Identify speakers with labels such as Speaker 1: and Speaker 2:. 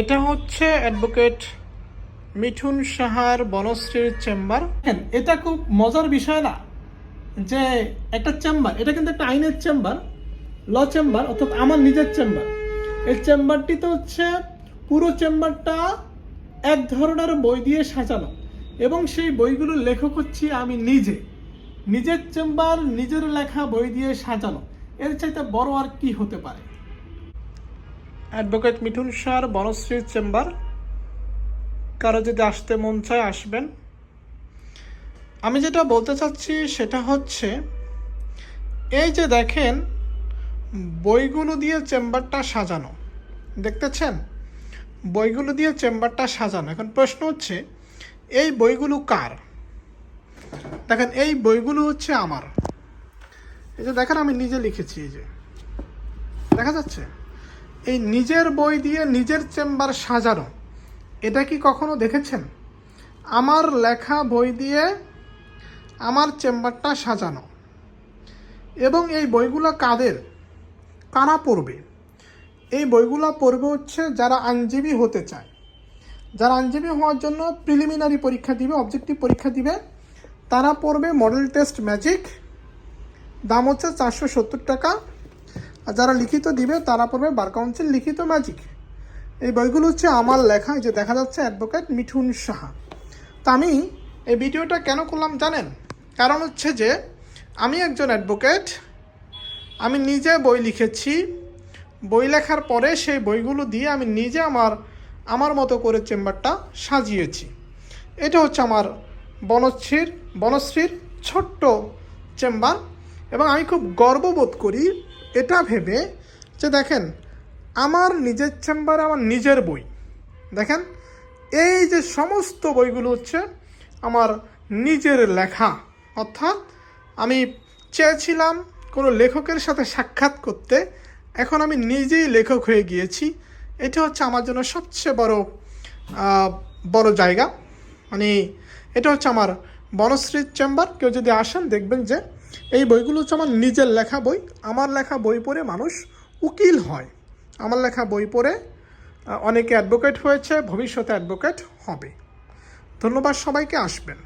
Speaker 1: এটা হচ্ছে অ্যাডভোকেট মিঠুন সাহার বনশ্রীর চেম্বার। এটা খুব মজার বিষয় না যে একটা চেম্বার, এটা কিন্তু একটা আইনের চেম্বার, ল চেম্বার অর্থাৎ আমার নিজের চেম্বার। এই চেম্বারটি তো হচ্ছে পুরো চেম্বারটা এক ধরনের বই দিয়ে সাজানো এবং সেই বইগুলোর লেখক হচ্ছি আমি নিজে। নিজের চেম্বার, নিজের লেখা বই দিয়ে সাজানো। এর চাইতে বড় আর কি হতে পারে? অ্যাডভোকেট মিঠুন সার বনশ্রীর চেম্বার। কারও যদি আসতে মন চায়, আসবেন। আমি যেটা বলতে চাচ্ছি সেটা হচ্ছে, এই যে দেখেন, বইগুলো দিয়ে চেম্বারটা সাজানো। দেখতেছেন? বইগুলো দিয়ে চেম্বারটা সাজানো। এখন প্রশ্ন হচ্ছে, এই বইগুলো কার? দেখেন, এই বইগুলো হচ্ছে আমার। এই যে দেখেন, আমি নিজে লিখেছি, এই যে। দেখা যাচ্ছে? এই নিজের বই দিয়ে নিজের চেম্বার সাজানো, এটা কি কখনো দেখেছেন? আমার লেখা বই দিয়ে আমার চেম্বারটা সাজানো। এবং এই বইগুলো কাদের? কারা পড়বে? এই বইগুলো পড়বে হচ্ছে যারা আইনজীবী হতে চায়। যারা আইনজীবী হওয়ার জন্য প্রিলিমিনারি পরীক্ষা দিবে অবজেক্টিভ পরীক্ষা দিবে, তারা পড়বে মডেল টেস্ট ম্যাজিক দাম হচ্ছে চারশো সত্তর টাকা। আর যারা লিখিত দিবে, তারা পড়বে বার কাউন্সিল লিখিত ম্যাজিক এই বইগুলো হচ্ছে আমার লেখা যে দেখা যাচ্ছে অ্যাডভোকেট মিঠুন সাহা। তা আমি এই ভিডিওটা কেন করলাম জানেন? কারণ হচ্ছে যে, আমি একজন অ্যাডভোকেট আমি নিজে বই লিখেছি। বই লেখার পরে সেই বইগুলো দিয়ে আমি নিজে আমার আমার মতো করে চেম্বারটা সাজিয়েছি। এটা হচ্ছে আমার বনশ্রীর বনশ্রীর ছোট্ট চেম্বার এবং আমি খুব গর্ববোধ করি এটা ভেবে যে দেখেন, আমার নিজের চেম্বারে আমার নিজের বই। দেখেন, এই যে সমস্ত বইগুলো হচ্ছে আমার নিজের লেখা। অর্থাৎ আমি চেয়েছিলাম কোনো লেখকের সাথে সাক্ষাৎ করতে, এখন আমি নিজেই লেখক হয়ে গিয়েছি। এটা হচ্ছে আমার জন্য সবচেয়ে বড় বড় জায়গা। মানে এটা হচ্ছে আমার বনশ্রীর চেম্বার। কেউ যদি আসেন দেখবেন যে এই বইগুলো হচ্ছে আমার নিজের লেখা বই। আমার লেখা বই পড়ে মানুষ উকিল হয়। আমার লেখা বই পড়ে অনেকে অ্যাডভোকেট হয়েছে, ভবিষ্যতে অ্যাডভোকেট হবে। ধন্যবাদ সবাইকে, আসবেন।